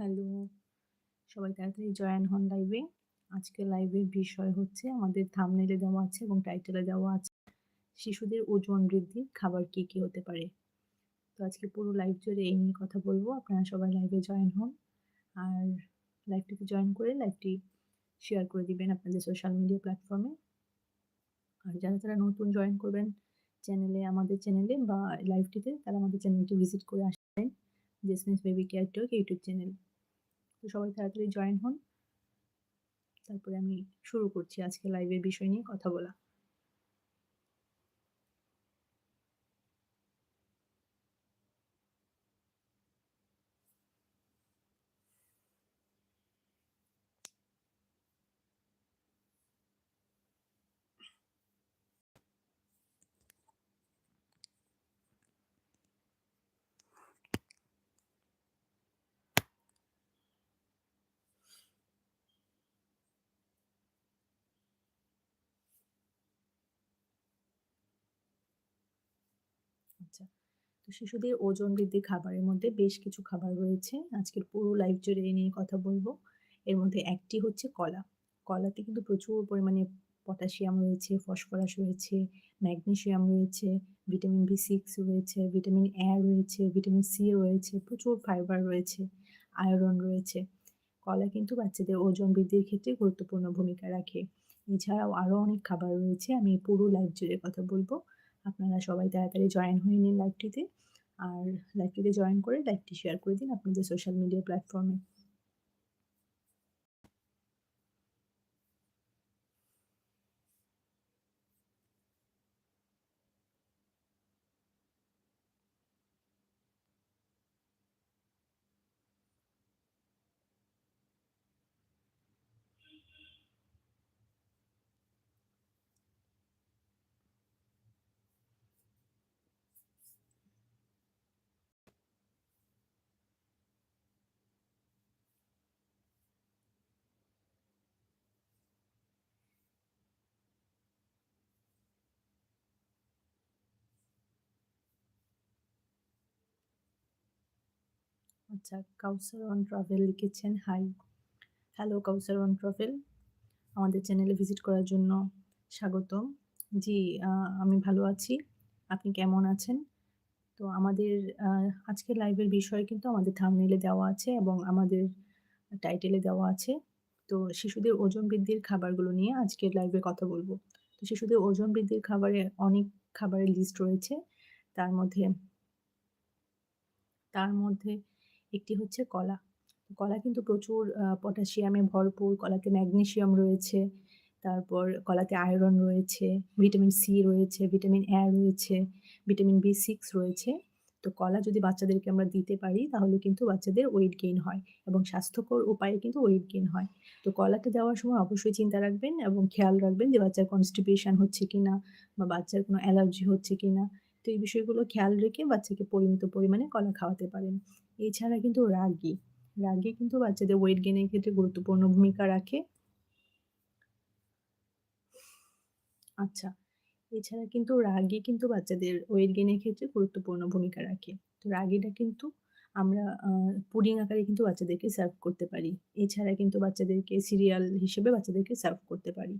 Hello, সবাই তাড়াতাড়ি join হন লাইভে। আজকে লাইভের বিষয় হচ্ছে আমাদের থামনেলে দেওয়া আছে এবং টাইটেলে দেওয়া আছে শিশুদের ওজন বৃদ্ধির খাবার কি, কি হতে পারে? তো আজকে পুরো লাইভ জুড়ে এই নিয়ে কথা বলব। আপনারা সবাই লাইভে জয়েন হন। আর লাইভটিতে জয়েন করে লাইভটি শেয়ার করে দিবেন আপনাদের সোশ্যাল মিডিয়া প্ল্যাটফর্মে। আর যারা, যারা নতুন জয়েন করবেন চ্যানেলে আমাদের চ্যানেলে বা লাইভটিতে তারা আমাদের চ্যানেলটি ভিজিট করে আসবেন। Jesmin's baby care talk YouTube channel. তো সবাই তাড়াতাড়ি জয়েন হন। তারপরে আমি শুরু করছি আজকে লাইভের বিষয় নিয়ে কথা বলা। আচ্ছা। তো শিশুদের ওজন বৃদ্ধির খাবারের মধ্যে বেশ কিছু খাবার রয়েছে। আজকের পুরো লাইফ জুড়ে এ নিয়ে কথা বলব। এর মধ্যে একটি হচ্ছে কলা। কলাতে কিন্তু প্রচুর পরিমাণে পটাশিয়াম রয়েছে, ফসফরাস রয়েছে, ম্যাগনেশিয়াম রয়েছে, ভিটামিন বি সিক্স রয়েছে, ভিটামিন এ রয়েছে, ভিটামিন সি রয়েছে, প্রচুর ফাইবার রয়েছে, আয়রন রয়েছে। কলা কিন্তু বাচ্চাদের ওজন বৃদ্ধির ক্ষেত্রে গুরুত্বপূর্ণ ভূমিকা রাখে। এছাড়াও আরও অনেক খাবার রয়েছে। আমি পুরো লাইফ জুড়ে কথা বলব। আপনারা সবাই তাড়াতাড়ি জয়েন হয়ে নিন লাইভটিতে আর লাইভটিতে জয়েন করে লাইভটি শেয়ার করে দিন আপনাদের সোশ্যাল মিডিয়া প্ল্যাটফর্মে আচ্ছা কাউসার অন ট্রাভেল লিখেছেন hi hello Kausar on travel আমাদের চ্যানেলে ভিজিট করার জন্য স্বাগত জি আমি ভালো আছি। আপনি কেমন আছেন? তো আমাদের আজকের লাইভের বিষয় কিন্তু আমাদের থামনেলে দেওয়া আছে এবং আমাদের টাইটেলে দেওয়া আছে। তো শিশুদের ওজন বৃদ্ধির খাবারগুলো নিয়ে আজকের লাইভে কথা বলব। তো শিশুদের ওজন বৃদ্ধির খাবারে অনেক খাবারের লিস্ট রয়েছে। তার মধ্যে তার মধ্যে একটি হচ্ছে কলা। কলা কিন্তু প্রচুর পটাশিয়ামে ভরপুর, কলাতে ম্যাগনেশিয়াম রয়েছে, তারপর কলাতে আয়রন রয়েছে, ভিটামিন সি রয়েছে, ভিটামিন এ রয়েছে, ভিটামিন বি সিক্স রয়েছে। তো কলা যদি বাচ্চাদেরকে আমরা দিতে পারি, তাহলে কিন্তু বাচ্চাদের ওয়েট গেইন হয় এবং স্বাস্থ্যকর উপায়ে কিন্তু ওয়েট গেইন হয়। তো কলাটা দেওয়ার সময় অবশ্যই চিন্তা রাখবেন এবং খেয়াল রাখবেন যে বাচ্চার কনস্টিপেশন হচ্ছে কি না বা বাচ্চার কোনো অ্যালার্জি হচ্ছে কি না তো এই বিষয়গুলো খেয়াল রেখে বাচ্চাকে পরিমিত পরিমাণে কলা খাওয়াতে পারেন। এছাড়া কিন্তু রাগি। রাগি কিন্তু বাচ্চাদের ওয়েট গেনের ক্ষেত্রে গুরুত্বপূর্ণ ভূমিকা রাখে। আচ্ছা এছাড়া কিন্তু রাগি কিন্তু বাচ্চাদের ওয়েট গেনের ক্ষেত্রে গুরুত্বপূর্ণ ভূমিকা রাখে। তো রাগিটা কিন্তু আমরা পুডিং আকারে কিন্তু বাচ্চাদেরকে সার্ভ করতে পারি। এছাড়া কিন্তু বাচ্চাদেরকে সিরিয়াল হিসেবে বাচ্চাদেরকে সার্ভ করতে পারি।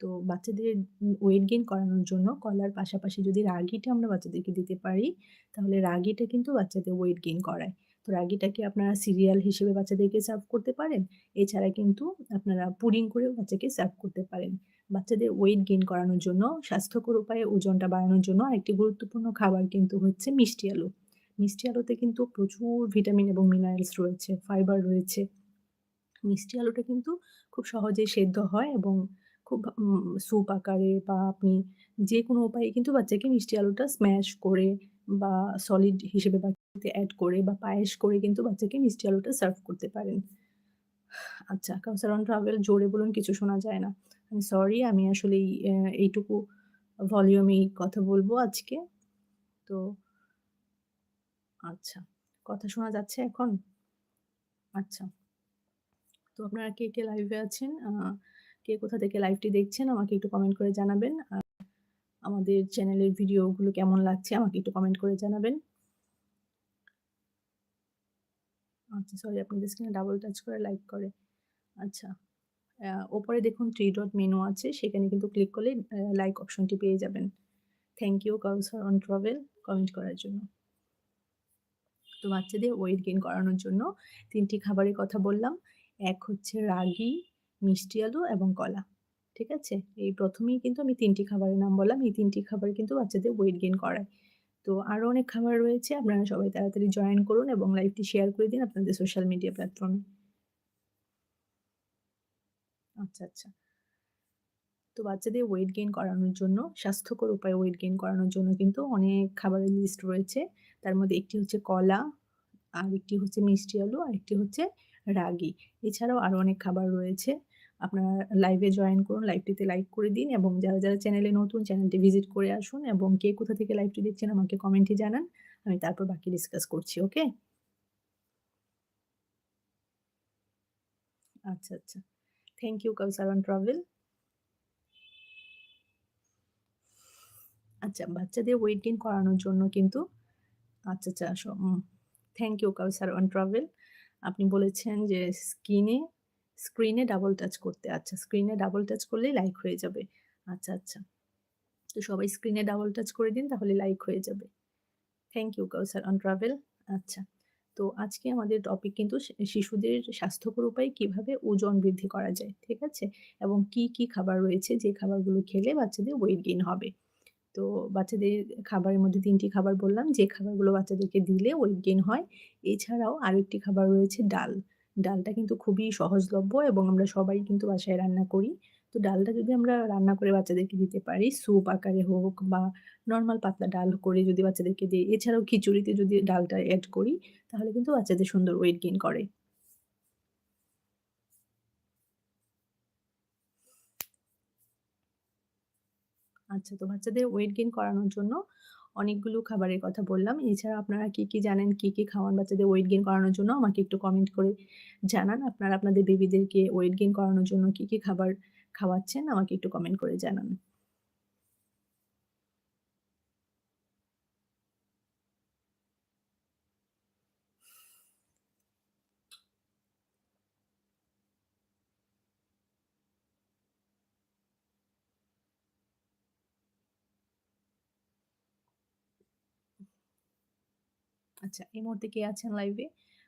তো বাচ্চাদের ওয়েট গেইন করানোর জন্য কলার পাশাপাশি যদি রাগিটা আমরা বাচ্চাদেরকে দিতে পারি, তাহলে রাগিটা কিন্তু বাচ্চাদের ওয়েট গেইন করায়। তো রাগিটাকে আপনারা সিরিয়াল হিসেবে বাচ্চাদেরকে সার্ভ করতে পারেন। এছাড়া কিন্তু আপনারা পুডিং করেও বাচ্চাকে সার্ভ করতে পারেন। বাচ্চাদের ওয়েট গেইন করানোর জন্য, স্বাস্থ্যকর উপায়ে ওজনটা বাড়ানোর জন্য আরেকটি গুরুত্বপূর্ণ খাবার কিন্তু হচ্ছে মিষ্টি আলু। মিষ্টি আলুতে কিন্তু প্রচুর ভিটামিন এবং মিনারেলস রয়েছে, ফাইবার রয়েছে। মিষ্টি আলুটা কিন্তু খুব সহজে সেদ্ধ হয় এবং খুব স্যুপ আকারে বা আপনি যে কোনো উপায়ে কিন্তু বাচ্চাকে মিষ্টি আলুটা স্ম্যাশ করে বা সলিড হিসেবে বাচ্চাকে অ্যাড করে বা পায়েস করে কিন্তু বাচ্চাকে মিষ্টি আলুটা সার্ভ করতে পারেন। আচ্ছা কাউসার অন ট্রাভেল জোরে বলুন, কিছু শোনা যায় না। আমি সরি আমি আসলে এইটুকু ভলিউমেই কথা বলব আজকে। তো আচ্ছা কথা শোনা যাচ্ছে এখন? আচ্ছা। তো আপনারা কে কে লাইভে আছেন? কে কোথা থেকে লাইভটি দেখছেন? আমাকে একটু কমেন্ট করে জানাবেন। আমাদের চ্যানেলের ভিডিওগুলো কেমন লাগছে আমাকে একটু কমেন্ট করে জানাবেন আচ্ছা সরি আপনাদের স্ক্রিনে ডাবল টাচ করে লাইক করে। আচ্ছা। ওপরে দেখুন থ্রি ডট মেনু আছে। সেখানে কিন্তু ক্লিক করলে লাইক অপশনটি পেয়ে যাবেন। Thank you Kausar on travel comment করার জন্য। তো বাচ্চাদের ওয়েট গেইন করানোর জন্য তিনটি খাবারের কথা বললাম। এক হচ্ছে রাগি, মিষ্টি আলু এবং কলা। ঠিক আছে? এই প্রথমেই কিন্তু আমি তিনটি খাবারের নাম বললাম। এই তিনটি খাবার কিন্তু বাচ্চাদের ওয়েট গেইন করায়। তো আরও অনেক খাবার রয়েছে। আপনারা সবাই তাড়াতাড়ি জয়েন করুন এবং লাইভটি শেয়ার করে দিন আপনাদের সোশ্যাল মিডিয়া প্ল্যাটফর্মে। আচ্ছা, আচ্ছা। তো বাচ্চাদের ওয়েট গেইন করানোর জন্য স্বাস্থ্যকর উপায়ে ওয়েট গেইন করানোর জন্য কিন্তু অনেক খাবারের লিস্ট রয়েছে। তার মধ্যে একটি হচ্ছে কলা, আরেকটি হচ্ছে মিষ্টি আলু, আরেকটি হচ্ছে রাগি। এছাড়াও আরও অনেক খাবার রয়েছে। আপনারা লাইভে জয়েন করুন, লাইভটিতে লাইক করে দিন এবং যারা, যারা চ্যানেলে নতুন চ্যানেলটি ভিজিট করে আসুন এবং কে কোথা থেকে লাইভটি দেখছেন আমাকে কমেন্টে জানান। আমি তারপর বাকি ডিসকাস করছি। ওকে? আচ্ছা, আচ্ছা। Thank you Kausar on travel. আচ্ছা, বাচ্চাদের ওয়েট করানোর জন্য কিন্তু আচ্ছা, আচ্ছা thank you Kausar on travel. আপনি বলেছেন যে স্কিনে স্ক্রিনে ডাবল টাচ করতে। আচ্ছা, স্ক্রিনে ডাবল টাচ করলেই লাইক হয়ে যাবে। আচ্ছা, আচ্ছা। তো সবাই স্ক্রিনে ডাবল টাচ করে দিন তাহলে লাইক হয়ে যাবে। Thank you Kausar on travel. আচ্ছা। তো আজকে আমাদের টপিক কিন্তু শিশুদের স্বাস্থ্যকর উপায়ে কীভাবে ওজন বৃদ্ধি করা যায়। ঠিক আছে? এবং কি, কি খাবার রয়েছে যে খাবারগুলো খেলে বাচ্চাদের ওয়েট গেইন হবে। তো বাচ্চাদের খাবারের মধ্যে তিনটি খাবার বললাম যে খাবারগুলো বাচ্চাদেরকে দিলে ওয়েট গেইন হয়। এছাড়াও আরেকটি খাবার রয়েছে ডাল। ডালটা কিন্তু খুবই সহজলভ্য এবং আমরা সবাই কিন্তু বাসায় রান্না করি। তো ডালটা যদি আমরা রান্না করে বাচ্চাদেরকে দিতে পারি, স্যুপ আকারে হোক বা নর্মাল পাতলা ডাল করে যদি বাচ্চাদেরকে দিই, এছাড়াও খিচুড়িতে যদি ডালটা অ্যাড করি, তাহলে কিন্তু বাচ্চাদের সুন্দর ওয়েট গেইন করে। আচ্ছা, তো বাচ্চাদের ওয়েট গেইন করানোর জন্য অনেকগুলো খাবারের কথা বললাম। এছাড়া আপনারা কি, কি জানেন, কি, কি খাওয়ান বাচ্চাদের ওয়েট গেন করানোর জন্য আমাকে একটু কমেন্ট করে জানান। আপনারা আপনাদের বেবিদেরকে ওয়েট গেন করানোর জন্য কি, কি খাবার খাওয়াচ্ছেন আমাকে একটু কমেন্ট করে জানান। আচ্ছা, এই মুহূর্তে কে আছেন লাইভে?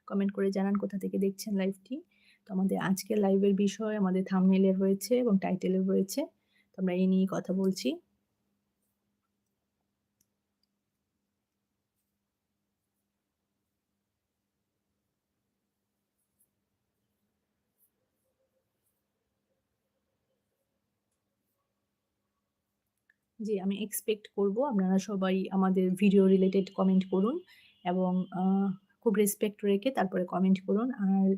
কমেন্ট করে জানান কোথা থেকে দেখছেন লাইভটি। তো আমাদের আজকের লাইভের বিষয় আমাদের থাম্বনেইল এ রয়েছে এবং টাইটেল এ রয়েছে। তো আমরা এই নিয়েই কথা বলছি। জি, আমি এক্সপেক্ট করব আপনারা সবাই আমাদের ভিডিও রিলেটেড কমেন্ট করুন এবং খুব রেসপেক্ট রেখে তারপরে কমেন্ট করুন। আর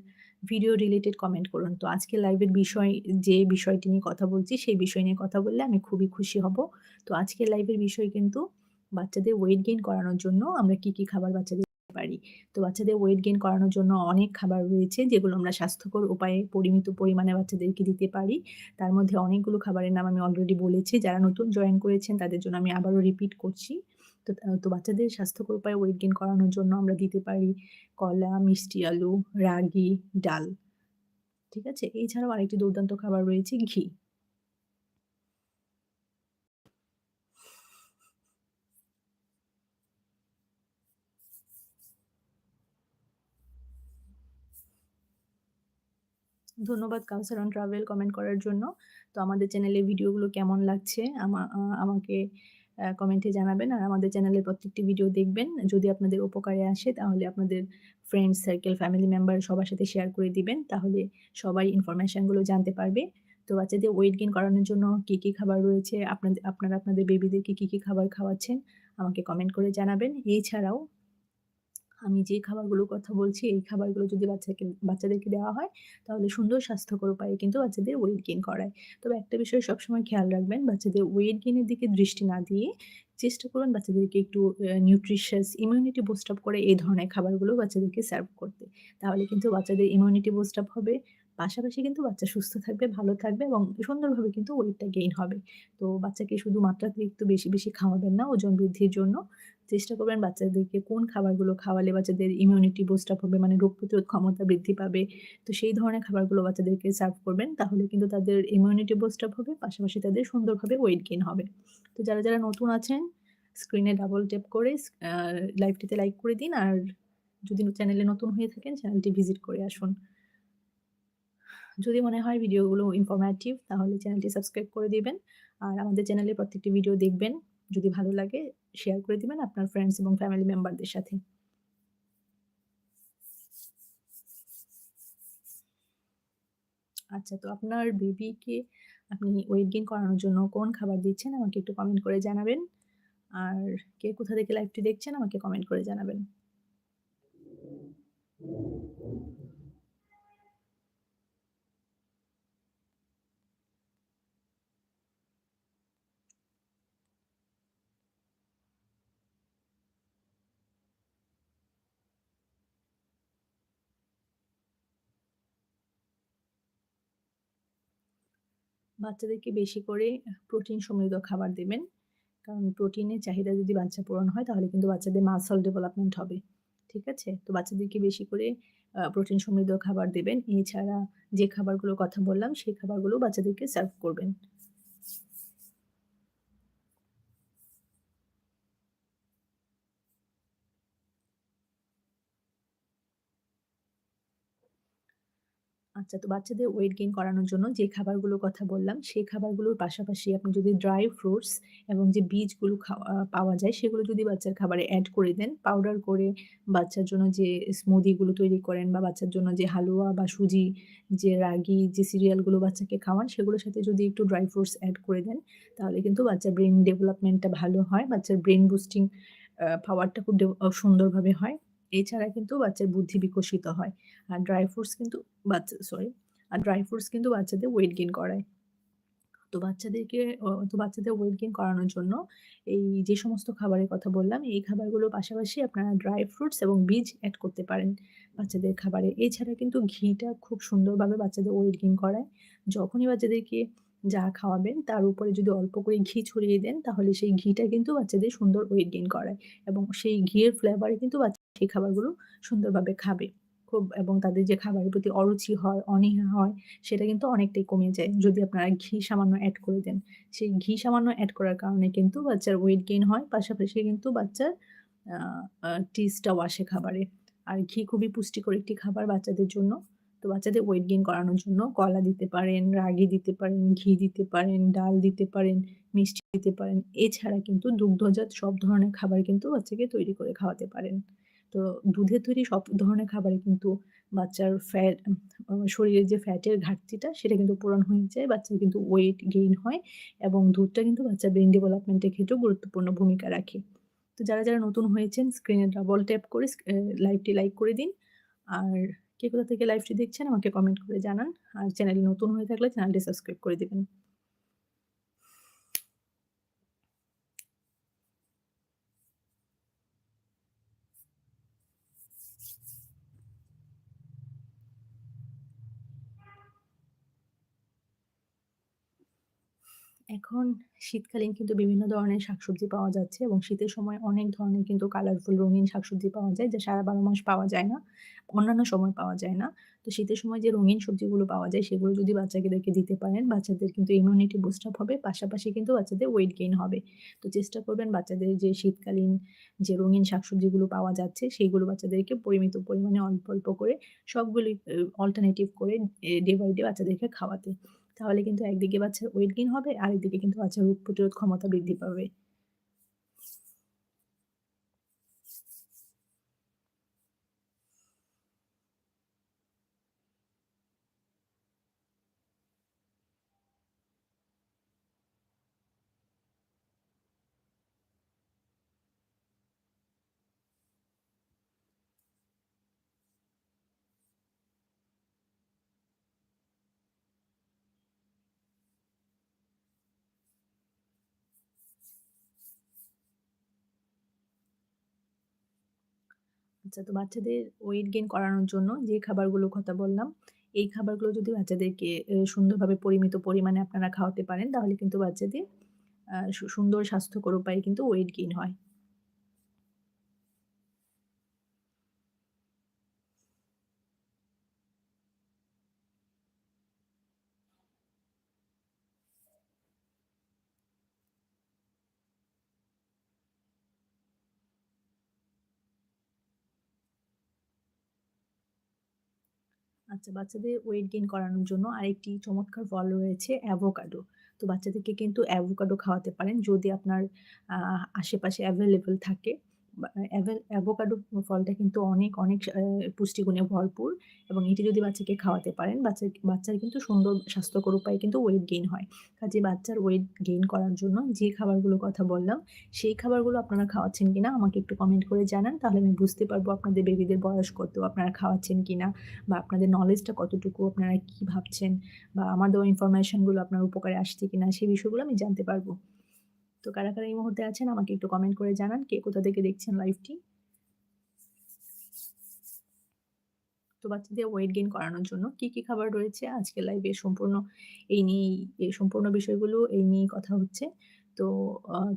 ভিডিও রিলেটেড কমেন্ট করুন। তো আজকের লাইভের বিষয় যে বিষয়টি নিয়ে কথা বলছি সেই বিষয় নিয়ে কথা বললে আমি খুবই খুশি হব। তো আজকের লাইভের বিষয় কিন্তু বাচ্চাদের ওয়েট গেইন করানোর জন্য আমরা কি, কি খাবার বাচ্চাদের পারি। তো বাচ্চাদের ওয়েট গেইন করানোর জন্য অনেক খাবার রয়েছে যেগুলো আমরা স্বাস্থ্যকর উপায়ে পরিমিত পরিমাণে বাচ্চাদেরকে দিতে পারি। তার মধ্যে অনেকগুলো খাবারের নাম আমি অলরেডি বলেছি। যারা নতুন জয়েন করেছেন তাদের জন্য আমি আবারও রিপিট করছি। তো তো বাচ্চাদের স্বাস্থ্যকর উপায়ে ওয়েট গেইন করানোর জন্য আমরা দিতে পারি কলা, মিষ্টি আলু, রাগি, ডাল। ঠিক আছে? এছাড়াও আরেকটি দুর্দান্ত খাবার রয়েছে ঘি। ধন্যবাদ কাউসার অন ট্রাভেল কমেন্ট করার জন্য। তো আমাদের চ্যানেলের ভিডিওগুলো কেমন লাগছে আমাকে কমেন্টে জানাবেন। আর আমাদের চ্যানেলের প্রত্যেকটি ভিডিও দেখবেন। যদি আপনাদের উপকারে আসে তাহলে আপনাদের ফ্রেন্ডস সার্কেল, ফ্যামিলি মেম্বার সবার সাথে শেয়ার করে দিবেন। তাহলে সবাই ইনফরমেশানগুলো জানতে পারবে। তো বাচ্চাদের ওয়েট গেন করানোর জন্য কী কী খাবার রয়েছে আপনাদের আপনারা আপনাদের বেবিদেরকে কী কী খাবার খাওয়াচ্ছেন আমাকে কমেন্ট করে জানাবেন। এছাড়াও আমি যে খাবারগুলোর কথা বলছি এই খাবারগুলো যদি বাচ্চাকে বাচ্চাদেরকে দেওয়া হয় তাহলে সুন্দর স্বাস্থ্যকর উপায়ে কিন্তু বাচ্চাদের ওয়েট গেইন করায়। তবে একটা বিষয় সবসময় খেয়াল রাখবেন বাচ্চাদের ওয়েট গেইনের দিকে দৃষ্টি না দিয়ে চেষ্টা করুন বাচ্চাদেরকে একটু নিউট্রিশিয়াস ইমিউনিটি বুস্ট আপ করে এই ধরনের খাবারগুলো বাচ্চাদেরকে সার্ভ করতে। তাহলে কিন্তু বাচ্চাদের ইমিউনিটি বুস্ট আপ হবে। পাশাপাশি কিন্তু বাচ্চা সুস্থ থাকবে, ভালো থাকবে এবং সুন্দরভাবে কিন্তু ওয়েটটা গেইন হবে। তো বাচ্চাকে শুধু মাত্রাতিরিক্ত বেশি, বেশি খাওয়াবেন না ওজন বৃদ্ধির জন্য। চেষ্টা করবেন বাচ্চাদেরকে কোন খাবারগুলো খাওয়ালে বাচ্চাদের ইমিউনিটি বুস্ট আপ হবে মানে রোগ প্রতিরোধ ক্ষমতা বৃদ্ধি পাবে। তো সেই ধরনের খাবারগুলো বাচ্চাদেরকে সার্ভ করবেন। তাহলে কিন্তু তাদের ইমিউনিটি বুস্ট আপ হবে। পাশাপাশি তাদের সুন্দরভাবে ওয়েট গেইন হবে। তো যারা, যারা নতুন আছেন স্ক্রিনে ডাবল ট্যাপ করে লাইভটিতে লাইক করে দিন। আর যদি চ্যানেলে নতুন হয়ে থাকেন চ্যানেলটি ভিজিট করে আসুন। যদি মনে হয় ভিডিওগুলো ইনফরমেটিভ তাহলে চ্যানেলটি সাবস্ক্রাইব করে দিবেন। আর আমাদের চ্যানেলে প্রত্যেকটি ভিডিও দেখবেন। যদি ভালো লাগে শেয়ার করে দিবেন আপনার ফ্রেন্ডস এবং ফ্যামিলি মেম্বারদের সাথে। আচ্ছা তো আপনার বেবিকে আপনি ওয়েট গেইন করানোর জন্য কোন খাবার দিচ্ছেন, আমাকে একটু কমেন্ট করে জানাবেন। আর কে কোথা থেকে লাইভটি দেখছেন, আমাকে কমেন্ট করে জানাবেন। বাচ্চাদেরকে বেশি করে প্রোটিন সমৃদ্ধ খাবার দেবেন। কারণ প্রোটিনের চাহিদা যদি বাচ্চা পূরণ হয়, তাহলে কিন্তু বাচ্চাদের মাসল ডেভেলপমেন্ট হবে। ঠিক আছে? তো বাচ্চাদেরকে বেশি করে প্রোটিন সমৃদ্ধ খাবার দেবেন। এছাড়া যে খাবারগুলোর কথা বললাম, সেই খাবারগুলো বাচ্চাদেরকে সার্ভ করবেন। আচ্ছা তো বাচ্চাদের ওয়েট গেইন করানোর জন্য যে খাবারগুলোর কথা বললাম, সেই খাবারগুলোর পাশাপাশি আপনি যদি ড্রাই ফ্রুটস এবং যে বীজগুলো পাওয়া যায় সেগুলো যদি বাচ্চার খাবারে অ্যাড করে দেন, পাউডার করে বাচ্চার জন্য যে স্মুদিগুলো তৈরি করেন বা বাচ্চার জন্য যে হালুয়া বা সুজি, যে রাগি, যে সিরিয়ালগুলো বাচ্চাকে খাওয়ান সেগুলোর সাথে যদি একটু ড্রাই ফ্রুটস অ্যাড করে দেন, তাহলে কিন্তু বাচ্চার ব্রেন ডেভেলপমেন্টটা ভালো হয়। বাচ্চার ব্রেন বুস্টিং পাওয়ারটা খুব সুন্দরভাবে হয়। এছাড়া কিন্তু বাচ্চার বুদ্ধি বিকশিত হয়। আর ড্রাই ফ্রুটস কিন্তু বাচ্চা সরি আর ড্রাই ফ্রুটস কিন্তু বাচ্চাদের ওয়েট গেইন করায়। তো বাচ্চাদেরকে তো বাচ্চাদের ওয়েট গেইন করানোর জন্য এই যে সমস্ত খাবারের কথা বললাম, এই খাবারগুলোর পাশাপাশি আপনারা ড্রাই ফ্রুটস এবং বীজ অ্যাড করতে পারেন বাচ্চাদের খাবারে। এছাড়া কিন্তু ঘিটা খুব সুন্দরভাবে বাচ্চাদের ওয়েট গেইন করায়। যখনই বাচ্চাদেরকে যা খাওয়াবেন তার উপরে যদি অল্প করে ঘি ছড়িয়ে দেন তাহলে সেই ঘিটা কিন্তু বাচ্চাদের সুন্দর ওয়েট গেইন করায় এবং সেই ঘিয়ের ফ্লেভারে কিন্তু বাচ্চা সেই খাবারগুলো সুন্দরভাবে খাবে। খুব এবং তাদের যে খাবারের প্রতি অরুচি হয়, অনীহা হয় সেটা কিন্তু অনেকটাই কমে যায় যদি আপনারা ঘি সামান্য অ্যাড করে দেন। সেই ঘি সামান্য অ্যাড করার কারণে কিন্তু বাচ্চার ওয়েট গেইন হয়। পাশাপাশি কিন্তু বাচ্চার টেস্টটাও আসে খাবারে। আর ঘি খুবই পুষ্টিকর একটি খাবার বাচ্চাদের জন্য। তো বাচ্চাদের ওয়েট গেইন করানোর জন্য কলা দিতে পারেন, রাগি দিতে পারেন, ঘি দিতে পারেন, ডাল দিতে পারেন, মিষ্টি দিতে পারেন। এছাড়া কিন্তু দুগ্ধজাত সব ধরনের খাবার কিন্তু বাচ্চাকে তৈরি করে খাওয়াতে পারেন। তো দুধের তৈরি সব ধরনের খাবারে কিন্তু বাচ্চার ফ্যাট শরীরের যে ফ্যাটের ঘাটতিটা সেটা কিন্তু পূরণ হয়ে যায়। বাচ্চার কিন্তু ওয়েট গেইন হয় এবং দুধটা কিন্তু বাচ্চার ব্রেন ডেভেলপমেন্ট এর ক্ষেত্রেও গুরুত্বপূর্ণ ভূমিকা রাখে। তো যারা, যারা নতুন হয়েছেন স্ক্রিনে ডাবল ট্যাপ করে লাইভটি লাইক করে দিন। আর কে কোথা থেকে লাইভটি দেখছেন আমাকে কমেন্ট করে জানান। আর চ্যানেল নতুন হয়ে থাকলে চ্যানেলটি সাবস্ক্রাইব করে দিবেন। এখন শীতকালীন কিন্তু বিভিন্ন ধরনের শাকসবজি পাওয়া যাচ্ছে এবং শীতের সময় অনেক ধরনের কিন্তু কালারফুল রঙিন শাকসবজি পাওয়া যায়, যা সারা ১২ মাস পাওয়া যায় না। অন্যান্য সময় পাওয়া যায় না। তো শীতের সময় যে রঙিন সবজিগুলো পাওয়া যায় সেগুলো যদি বাচ্চাদেরকে দিতে পারেন, বাচ্চাদের কিন্তু ইমিউনিটি বুস্ট আপ হবে। পাশাপাশি কিন্তু বাচ্চাদের ওয়েট গেইন হবে। তো চেষ্টা করবেন বাচ্চাদের যে শীতকালীন যে রঙিন শাকসবজিগুলো পাওয়া যাচ্ছে সেইগুলো বাচ্চাদেরকে পরিমিত পরিমাণে অল্প, অল্প করে সবগুলি অল্টারনেটিভ করে ডে বাই ডে বাচ্চাদেরকে খাওয়াতে। তাহলে কিন্তু একদিকে বাচ্চার ওয়েট গেইন হবে, আরেকদিকে কিন্তু বাচ্চার রোগ প্রতিরোধ ক্ষমতা বৃদ্ধি পাবে। আচ্ছা তো বাচ্চাদের ওয়েট গেইন করানোর জন্য যে খাবারগুলো কথা বললাম, এই খাবারগুলো যদি বাচ্চাদেরকে সুন্দরভাবে পরিমিত পরিমাণে আপনারা খাওয়াতে পারেন তাহলে কিন্তু বাচ্চাদের সুন্দর স্বাস্থ্যকর উপায়ে কিন্তু ওয়েট গেইন হয়। আচ্ছা, বাচ্চাদের ওয়েট গেইন করানোর জন্য আরেকটি চমৎকার ফল রয়েছে অ্যাভোকাডো। তো বাচ্চাদেরকে কিন্তু অ্যাভোকাডো খাওয়াতে পারেন যদি আপনার আশেপাশে অ্যাভেলেবেল থাকে। অ্যাভোকাডো ফলটা কিন্তু অনেক, অনেক পুষ্টিগুণে ভরপুর এবং এটি যদি বাচ্চাকে খাওয়াতে পারেন, বাচ্চার বাচ্চার কিন্তু সুন্দর স্বাস্থ্যকর উপায়ে কিন্তু ওয়েট গেইন হয়। কাজে বাচ্চার ওয়েট গেইন করার জন্য যে খাবারগুলোর কথা বললাম, সেই খাবারগুলো আপনারা খাওয়াচ্ছেন কিনা আমাকে একটু কমেন্ট করে জানান। তাহলে আমি বুঝতে পারব আপনাদের বেবিদের বয়স কত, আপনারা খাওয়াচ্ছেন কিনা বা আপনাদের নলেজটা কতটুকু, আপনারা কি ভাবছেন বা আমার দেওয়া ইনফরমেশনগুলো আপনার উপকারে আসছে কিনা সেই বিষয়গুলো আমি জানতে পারব। তো কারা, কারা এই মুহূর্তে আছেন আমাকে একটু কমেন্ট করে জানান কে কোথা থেকে দেখছেন লাইভটি। তো বাচ্চাদের ওয়েট গেইন করানোর জন্য কি, কি খাবার রয়েছে আজকের লাইভে সম্পূর্ণ এই নিয়েই এই সম্পূর্ণ বিষয়গুলো এই নিয়েই কথা হচ্ছে। তো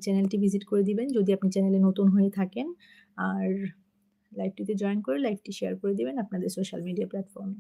চ্যানেলটি ভিজিট করে দিবেন যদি আপনি চ্যানেলে নতুন হয়ে থাকেন। আর লাইভটিতে জয়েন করে লাইভটি শেয়ার করে দিবেন আপনাদের সোশ্যাল মিডিয়া প্ল্যাটফর্মে।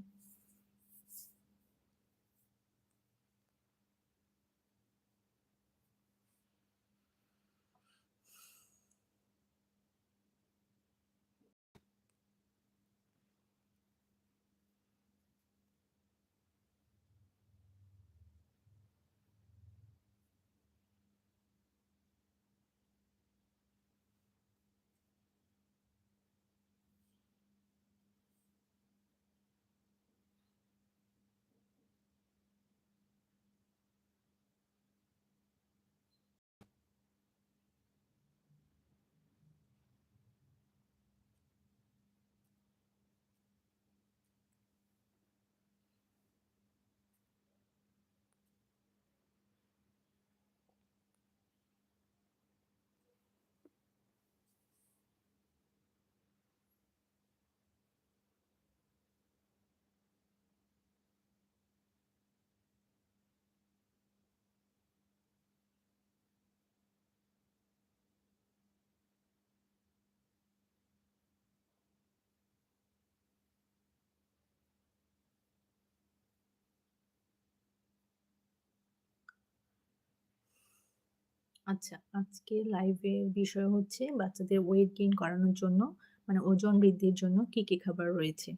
আচ্ছা, আজকে লাইভের বিষয় হচ্ছে বাচ্চাদের ওয়েট গেইন করানোর জন্য মানে ওজন বৃদ্ধির জন্য কি, কি খাবার রয়েছে।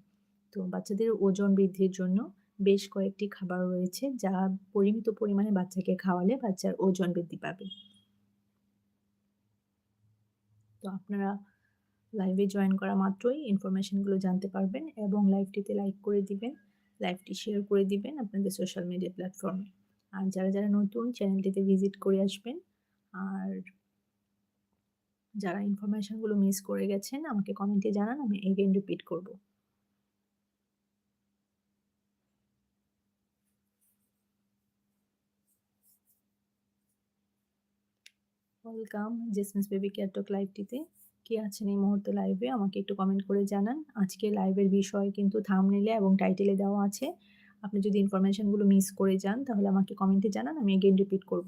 তো বাচ্চাদের ওজন বৃদ্ধির জন্য বেশ কয়েকটি খাবার রয়েছে যা পরিমিত পরিমাণে বাচ্চাকে খাওয়ালে বাচ্চার ওজন বৃদ্ধি পাবে। তো আপনারা লাইভে জয়েন করা মাত্রই ইনফরমেশনগুলো জানতে পারবেন এবং লাইভটিতে লাইক করে দিবেন, লাইভটি শেয়ার করে দিবেন আপনাদের সোশ্যাল মিডিয়া প্ল্যাটফর্মে। আর যারা, যারা নতুন চ্যানেলটিতে ভিজিট করে আসবেন আর যারা ইনফরমেশনগুলো মিস করে গেছেন, আমাকে কমেন্টে জানান, আমি এগেইন রিপিট করব। Welcome Jesmin's baby care talk লাইভটিতে। কে আছেন এই মুহূর্তে লাইভে আমাকে একটু কমেন্ট করে জানান। আজকে লাইভের বিষয় কিন্তু থাম্বনেইলে এবং টাইটেলে দেওয়া আছে। আপনি যদি ইনফরমেশনগুলো মিস করে যান, তাহলে আমাকে কমেন্টে জানান, আমি এগেইন রিপিট করব।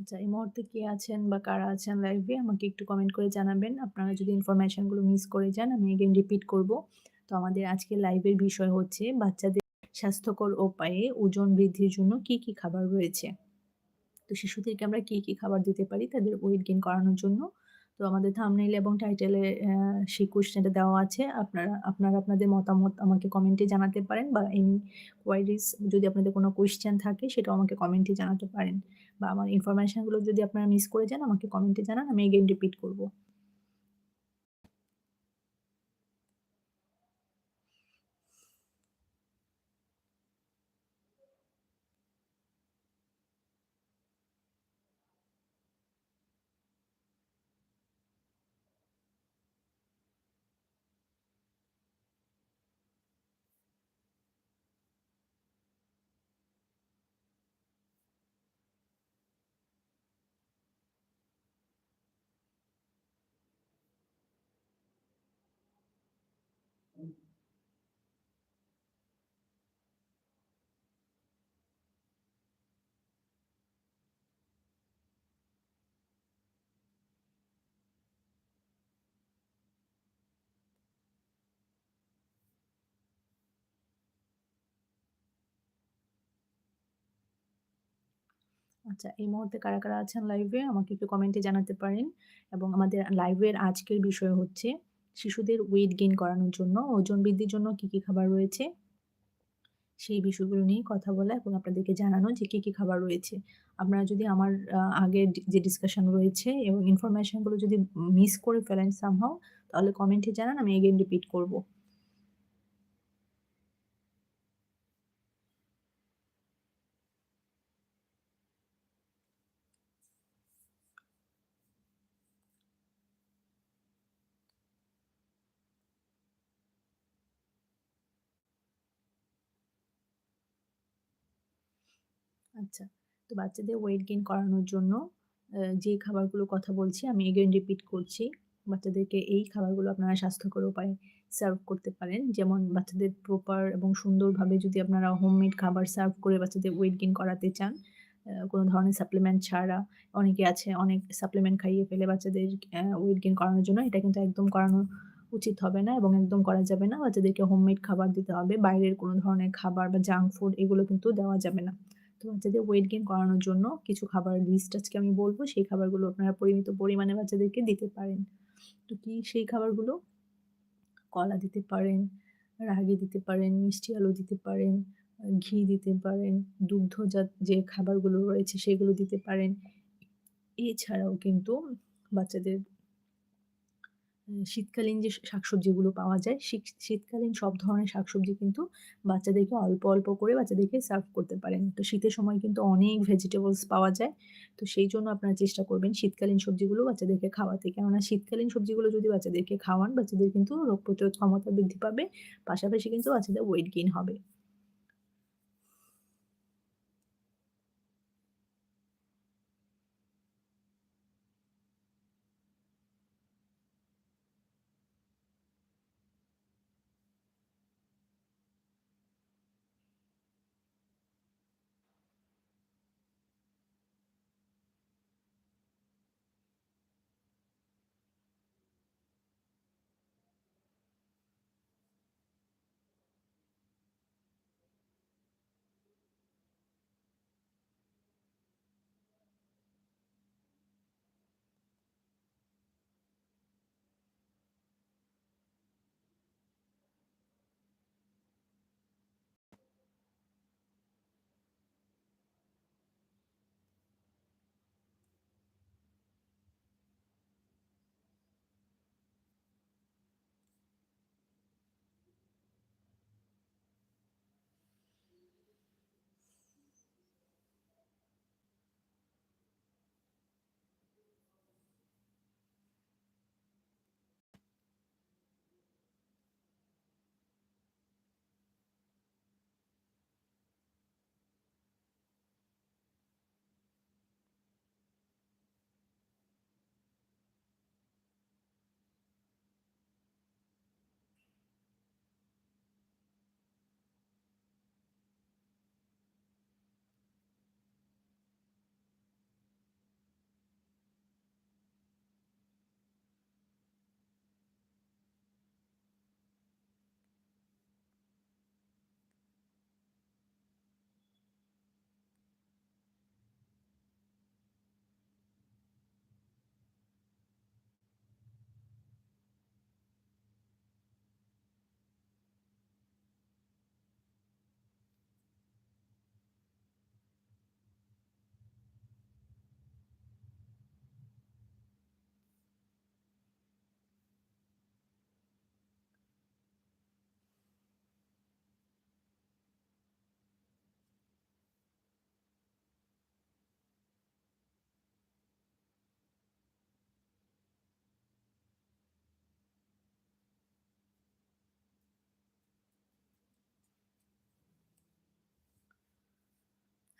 আচ্ছা এই মুহূর্তে কে আছেন বা কারা আছেন লাইভে আমাকে একটু কমেন্ট করে জানাবেন। আপনারা যদি ইনফরমেশনগুলো মিস করে যান আমি এগেন রিপিট করব। তো আমাদের আজকে লাইভের বিষয় হচ্ছে বাচ্চাদের স্বাস্থ্যকর উপায়ে ওজন বৃদ্ধির জন্য কি, কি খাবার রয়েছে? তো শিশুদেরকে আমরা কি, কি খাবার দিতে পারি তাদের ওয়েট গেইন করানোর জন্য? তো আমাদের থাম্বনেইল এবং টাইটেলে সেই কোয়েশ্চেনটা দেওয়া আছে। আপনারা আপনারা আপনাদের মতামত আমাকে কমেন্টে জানাতে পারেন বা এনি কোয়ারিজ যদি আপনাদের কোনো কোয়েশ্চেন থাকে সেটাও আমাকে কমেন্টে জানাতে পারেন। বা আমার ইনফরমেশানগুলো যদি আপনারা মিস করে যান আমাকে কমেন্টে জানান, আমি এগেন রিপিট করব। আচ্ছা, এই মুহূর্তে কারা, কারা আছেন লাইভে আমাকে একটু কমেন্টে জানাতে পারেন এবং আমাদের লাইভের আজকের বিষয় হচ্ছে শিশুদের ওয়েট গেইন করানোর জন্য ওজন বৃদ্ধির জন্য কি, কি খাবার রয়েছে? সেই বিষয়গুলো নিয়ে কথা বলা এবং আপনাদেরকে জানানো যে কি, কি খাবার রয়েছে। আপনারা যদি আমার আগের যে ডিসকাশন রয়েছে এবং ইনফরমেশনগুলো যদি মিস করে ফেলেন সামহাউ তাহলে কমেন্টে জানান আমি এগেইন রিপিট করব। আচ্ছা। তো বাচ্চাদের ওয়েট গেইন করানোর জন্য যে খাবারগুলোর কথা বলছি আমি এগেন রিপিট করছি। বাচ্চাদেরকে এই খাবারগুলো আপনারা স্বাস্থ্যকর উপায়ে সার্ভ করতে পারেন। যেমন বাচ্চাদের প্রপার এবং সুন্দরভাবে যদি আপনারা হোমমেড খাবার সার্ভ করে বাচ্চাদের ওয়েট গেইন করাতে চান, কোনো ধরনের সাপ্লিমেন্ট ছাড়া, অনেকে আছে অনেক সাপ্লিমেন্ট খাইয়ে ফেলে বাচ্চাদের ওয়েট গেইন করানোর জন্য। এটা কিন্তু একদম করানো উচিত হবে না এবং একদম করা যাবে না। বাচ্চাদেরকে হোমমেড খাবার দিতে হবে। বাইরের কোনো ধরনের খাবার বা জাঙ্ক ফুড এগুলো কিন্তু দেওয়া যাবে না। তো বাচ্চাদের ওয়েট গেইন করানোর জন্য কিছু খাবার লিস্ট আজকে আমি বলব সেই খাবারগুলো আপনারা পরিমিত পরিমাণে বাচ্চাদেরকে দিতে পারেন। তো কি সেই খাবারগুলো? কলা দিতে পারেন, রাগি দিতে পারেন, মিষ্টি আলু দিতে পারেন, ঘি দিতে পারেন, দুগ্ধজাত যে খাবারগুলো রয়েছে সেগুলো দিতে পারেন। এছাড়াও কিন্তু বাচ্চাদের শীতকালীন যে শাকসবজিগুলো পাওয়া যায়, শীত শীতকালীন সব ধরনের শাকসবজি কিন্তু বাচ্চাদেরকে অল্প, অল্প করে বাচ্চাদেরকে সার্ভ করতে পারেন। তো শীতের সময় কিন্তু অনেক ভেজিটেবলস পাওয়া যায়। তো সেই জন্য আপনারা চেষ্টা করবেন শীতকালীন সবজিগুলো বাচ্চাদেরকে খাওয়াতে। কেননা শীতকালীন সবজিগুলো যদি বাচ্চাদেরকে খাওয়ান, বাচ্চাদের কিন্তু রোগ প্রতিরোধ ক্ষমতা বৃদ্ধি পাবে। পাশাপাশি কিন্তু বাচ্চাদের ওয়েট গেইন হবে।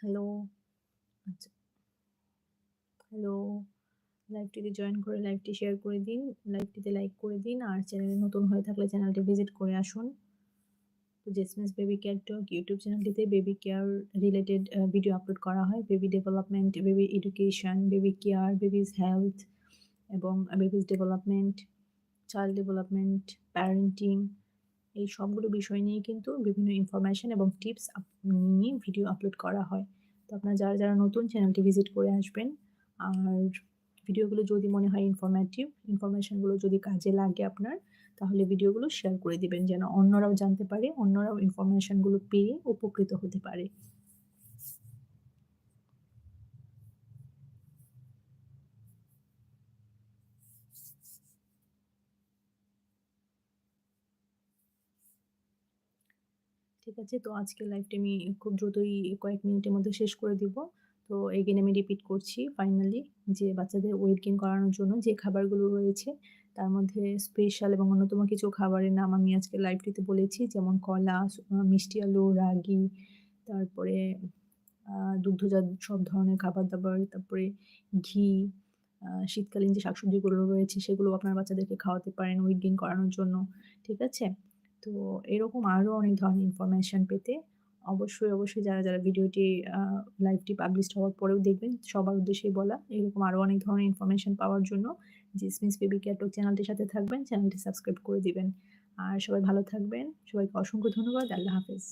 হ্যালো। আচ্ছা। হ্যালো। লাইভটিতে জয়েন করে লাইভটি শেয়ার করে দিন। লাইভটিতে লাইক করে দিন। আর চ্যানেলে নতুন হয়ে থাকলে চ্যানেলটি ভিজিট করে আসুন। তো Jasmine's baby care talk YouTube চ্যানেলটিতে baby care related video upload করা হয়। Baby development, baby education, baby care, baby's health এবং baby's development, child development, parenting এই সবগুলো বিষয় নিয়ে কিন্তু বিভিন্ন ইনফরমেশন এবং টিপস নিয়ে ভিডিও আপলোড করা হয়। তো আপনারা যারা, যারা নতুন চ্যানেলটি ভিজিট করে আসবেন। আর ভিডিওগুলো যদি মনে হয় ইনফরমেটিভ, ইনফরমেশানগুলো যদি কাজে লাগে আপনার, তাহলে ভিডিওগুলো শেয়ার করে দিবেন যেন অন্যরাও জানতে পারে, অন্যরাও ইনফরমেশানগুলো পেয়ে উপকৃত হতে পারে। ঠিক আছে? তো আজকে লাইভটি আমি খুব দ্রুতই কয়েক মিনিটের মধ্যে শেষ করে দিব। তো এগেইন আমি রিপিট করছি ফাইনালি যে বাচ্চাদের ওয়েট গেইন করানোর জন্য যে খাবারগুলো রয়েছে তার মধ্যে স্পেশাল এবং অন্যতম কিছু খাবারের নাম আমি আজকে লাইভটিতে বলেছি। যেমন কলা, মিষ্টি আলু, রাগি, তারপরে দুগ্ধজাত সব ধরনের খাবার-দাবার, তারপরে ঘি, শীতকালীন যে শাকসবজিগুলো রয়েছে সেগুলোও আপনার বাচ্চাদেরকে খাওয়াতে পারেন ওয়েট গেইন করানোর জন্য। ঠিক আছে? তো এরকম আরও অনেক ধরনের ইনফরমেশান পেতে অবশ্যই, অবশ্যই যারা, যারা ভিডিওটি লাইভটি পাবলিশড হওয়ার পরেও দেখবেন সবার উদ্দেশ্যেই বলা। এরকম আরও অনেক ধরনের ইনফরমেশান পাওয়ার জন্য জিসমিস বেবি কেয়ার টক চ্যানেলটির সাথে থাকবেন। চ্যানেলটি সাবস্ক্রাইব করে দিবেন। আর সবাই ভালো থাকবেন। সবাইকে অসংখ্য ধন্যবাদ। আল্লাহ হাফেজ।